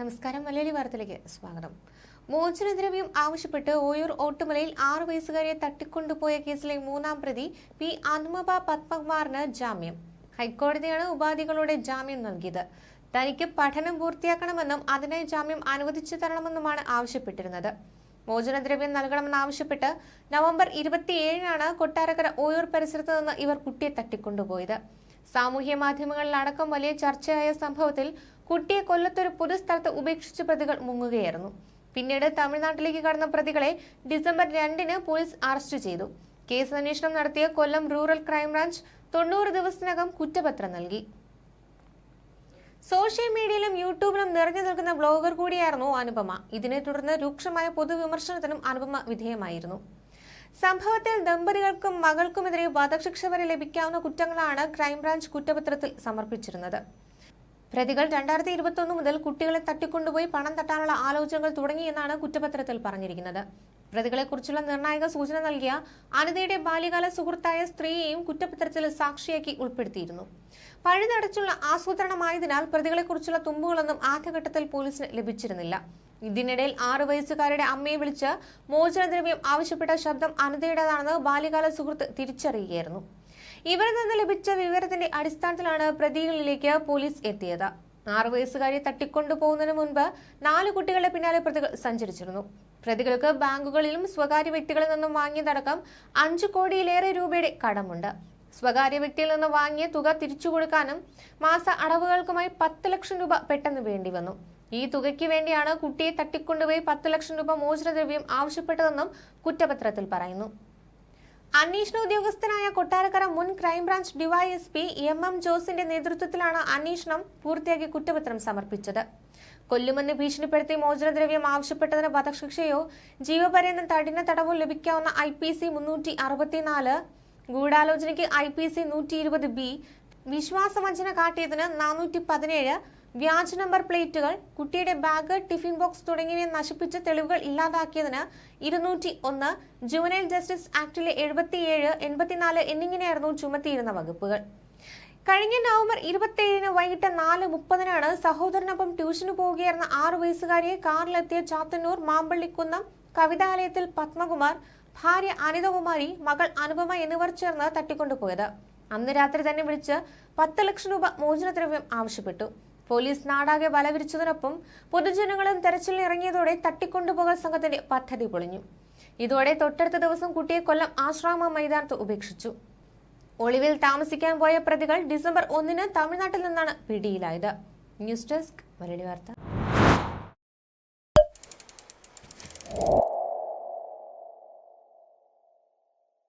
നമസ്കാരം മലയാളി വാർത്തയിലേക്ക് സ്വാഗതം. മോചനദ്രവ്യം ആവശ്യപ്പെട്ട് ഓയൂർ ഓട്ടുമലയിൽ ആറു വയസ്സുകാരിയെ തട്ടിക്കൊണ്ടുപോയ കേസിലെ മൂന്നാം പ്രതി പി അന്മബ പത്മകുമാറിന് ജാമ്യം. ഹൈക്കോടതിയാണ് ഉപാധികളോടെ ജാമ്യം നൽകിയത്. തനിക്ക് പഠനം പൂർത്തിയാക്കണമെന്നും അതിനായി ജാമ്യം അനുവദിച്ചു തരണമെന്നുമാണ് ആവശ്യപ്പെട്ടിരുന്നത്. മോചനദ്രവ്യം നൽകണമെന്നാവശ്യപ്പെട്ട് നവംബർ ഇരുപത്തിയേഴിനാണ് കൊട്ടാരക്കര ഓയൂർ പരിസരത്ത് നിന്ന് ഇവർ കുട്ടിയെ തട്ടിക്കൊണ്ടുപോയത്. സാമൂഹ്യ മാധ്യമങ്ങളിലടക്കം വലിയ ചർച്ചയായ സംഭവത്തിൽ കുട്ടിയെ കൊല്ലത്തൊരു പൊതുസ്ഥലത്ത് ഉപേക്ഷിച്ച പ്രതികൾ മുങ്ങുകയായിരുന്നു. പിന്നീട് തമിഴ്നാട്ടിലേക്ക് കടന്ന പ്രതികളെ ഡിസംബർ രണ്ടിന് പോലീസ് അറസ്റ്റ് ചെയ്തു. കേസ് അന്വേഷണം നടത്തിയ കൊല്ലം റൂറൽ ക്രൈംബ്രാഞ്ച് തൊണ്ണൂറ് ദിവസത്തിനകം കുറ്റപത്രം നൽകി. സോഷ്യൽ മീഡിയയിലും യൂട്യൂബിലും നിറഞ്ഞു നിൽക്കുന്ന ബ്ലോഗർ കൂടിയായിരുന്നു അനുപമ. ഇതിനെ തുടർന്ന് രൂക്ഷമായ പൊതുവിമർശനത്തിനും അനുപമ വിധേയമായിരുന്നു. സംഭവത്തിൽ ദമ്പതികൾക്കും മകൾക്കുമെതിരെ വധശിക്ഷ വരെ ലഭിക്കാവുന്ന കുറ്റങ്ങളാണ് ക്രൈംബ്രാഞ്ച് കുറ്റപത്രത്തിൽ സമർപ്പിച്ചിരുന്നത്. പ്രതികൾ രണ്ടായിരത്തി ഇരുപത്തി ഒന്ന് മുതൽ കുട്ടികളെ തട്ടിക്കൊണ്ടുപോയി പണം തട്ടാനുള്ള ആലോചനകൾ തുടങ്ങിയെന്നാണ് കുറ്റപത്രത്തിൽ പറഞ്ഞിരിക്കുന്നത്. പ്രതികളെക്കുറിച്ചുള്ള നിർണായക സൂചന നൽകിയ അനിതയുടെ ബാല്യകാല സുഹൃത്തായ സ്ത്രീയെയും കുറ്റപത്രത്തിൽ സാക്ഷിയാക്കി ഉൾപ്പെടുത്തിയിരുന്നു. പഴുതടച്ചുള്ള ആസൂത്രണമായതിനാൽ പ്രതികളെക്കുറിച്ചുള്ള തുമ്പുകളൊന്നും ആദ്യഘട്ടത്തിൽ പോലീസിന് ലഭിച്ചിരുന്നില്ല. ഇതിനിടയിൽ ആറു വയസ്സുകാരുടെ അമ്മയെ വിളിച്ച് മോചനദ്രവ്യം ആവശ്യപ്പെട്ട ശബ്ദം അനിതയുടേതാണെന്ന് ബാല്യകാല സുഹൃത്ത് തിരിച്ചറിയുകയായിരുന്നു. ഇവരിൽ നിന്ന് ലഭിച്ച വിവരത്തിന്റെ അടിസ്ഥാനത്തിലാണ് പ്രതികളിലേക്ക് പോലീസ് എത്തിയത്. ആറു വയസ്സുകാരെ തട്ടിക്കൊണ്ടുപോകുന്നതിന് മുൻപ് നാല് കുട്ടികളുടെ പിന്നാലെ പ്രതികൾ സഞ്ചരിച്ചിരുന്നു. പ്രതികൾക്ക് ബാങ്കുകളിലും സ്വകാര്യ വ്യക്തികളിൽ നിന്നും വാങ്ങിയതടക്കം അഞ്ചു കോടിയിലേറെ രൂപയുടെ കടമുണ്ട്. സ്വകാര്യ വ്യക്തിയിൽ നിന്ന് വാങ്ങിയ തുക തിരിച്ചു കൊടുക്കാനും മാസ അടവുകൾക്കുമായി പത്ത് ലക്ഷം രൂപ പെട്ടെന്ന് വേണ്ടി വന്നു. ഈ തുകയ്ക്ക് വേണ്ടിയാണ് കുട്ടിയെ തട്ടിക്കൊണ്ടുപോയി പത്ത് ലക്ഷം രൂപ മോചനദ്രവ്യം ആവശ്യപ്പെട്ടതെന്നും കുറ്റപത്രത്തിൽ പറയുന്നു. അന്വേഷണ ഉദ്യോഗസ്ഥനായ കൊട്ടാരക്കര മുൻ ക്രൈംബ്രാഞ്ച് ഡിവൈഎസ്പി എം എം ജോസിന്റെ നേതൃത്വത്തിലാണ് അന്വേഷണം പൂർത്തിയാക്കി കുറ്റപത്രം സമർപ്പിച്ചത്. കൊല്ലുമെന്ന് ഭീഷണിപ്പെടുത്തി മോചനദ്രവ്യം ആവശ്യപ്പെട്ടതിന് വധശിക്ഷയോ ജീവപര്യന്തം തടിന തടവോ ലഭിക്കാവുന്ന ഐ പി സി മുന്നൂറ്റി അറുപത്തിനാല് ഗൂഢാലോചനയ്ക്ക് ഐ പി സി നൂറ്റി ഇരുപത് ബി വിശ്വാസവഞ്ചന കാട്ടിയതിന് നാനൂറ്റി പതിനേഴ് വ്യാജ നമ്പർ പ്ലേറ്റുകൾ കുട്ടിയുടെ ബാഗ് ടിഫിൻ ബോക്സ് തുടങ്ങിയവ നശിപ്പിച്ച തെളിവുകൾ ഇല്ലാതാക്കിയതിന് ഇരുന്നൂറ്റി ഒന്ന് ജുവനൈൽ ജസ്റ്റിസ് ആക്ടിലെ എഴുപത്തിയേഴ് എൺപത്തിനാല് എന്നിങ്ങനെയായിരുന്നു ചുമത്തിയിരുന്ന വകുപ്പുകൾ. കഴിഞ്ഞ നവംബർ ഇരുപത്തിയേഴിന് വൈകിട്ട് നാല് മുപ്പതിനാണ് സഹോദരനൊപ്പം ട്യൂഷന് പോവുകയായിരുന്ന ആറു വയസ്സുകാരിയെ കാറിലെത്തിയ ചാത്തന്നൂർ മാമ്പള്ളിക്കുന്നം കവിതാലയത്തിൽ പത്മകുമാർ ഭാര്യ അനിതകുമാരി മകൾ അനുപമ എന്നിവർ ചേർന്ന് തട്ടിക്കൊണ്ടുപോയത്. അന്ന് രാത്രി തന്നെ വിളിച്ച് പത്ത് ലക്ഷം രൂപ മോചനദ്രവ്യം ആവശ്യപ്പെട്ടു. പോലീസ് നാടാകെ വലവിരിച്ചതിനൊപ്പം പൊതുജനങ്ങളും തെരച്ചിലിന് ഇറങ്ങിയതോടെ തട്ടിക്കൊണ്ടുപോകൽ സംഘത്തിന്റെ പദ്ധതി പൊളിഞ്ഞു. ഇതോടെ തൊട്ടടുത്ത ദിവസം കുട്ടിയെ കൊല്ലം ആശ്രാമ മൈതാനത്ത് ഉപേക്ഷിച്ചു. ഒളിവിൽ താമസിക്കാൻ പോയ പ്രതികൾ ഡിസംബർ ഒന്നിന് തമിഴ്നാട്ടിൽ നിന്നാണ് പിടിയിലായത്. ന്യൂസ് ഡെസ്ക് മലയാളി വാർത്ത.